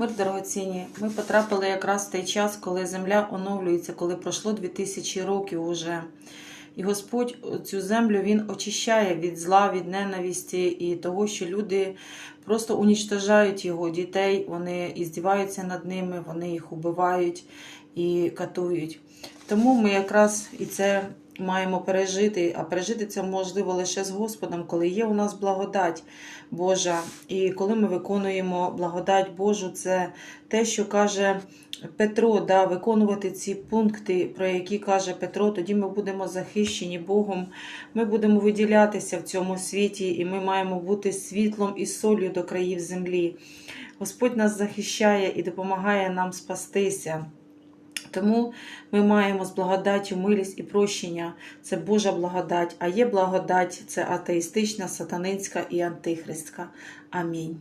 Мир дорогоцінні, ми потрапили якраз в той час, коли земля оновлюється, коли пройшло 2000 років уже. І Господь цю землю Він очищає від зла, від ненависті і того, що люди просто унічтожають його дітей, вони іздіваються над ними, вони їх убивають і катують. Тому ми якраз і це маємо пережити, а пережити це можливо лише з Господом, коли є у нас благодать Божа. І коли ми виконуємо благодать Божу, це те, що каже Петро, да, виконувати ці пункти, про які каже Петро, тоді ми будемо захищені Богом. Ми будемо виділятися в цьому світі, і ми маємо бути світлом і солью до країв землі. Господь нас захищає і допомагає нам спастися. Тому ми маємо з благодаттю милість і прощення. Це Божа благодать, а є благодать це атеїстична, сатанинська і антихристська. Амінь.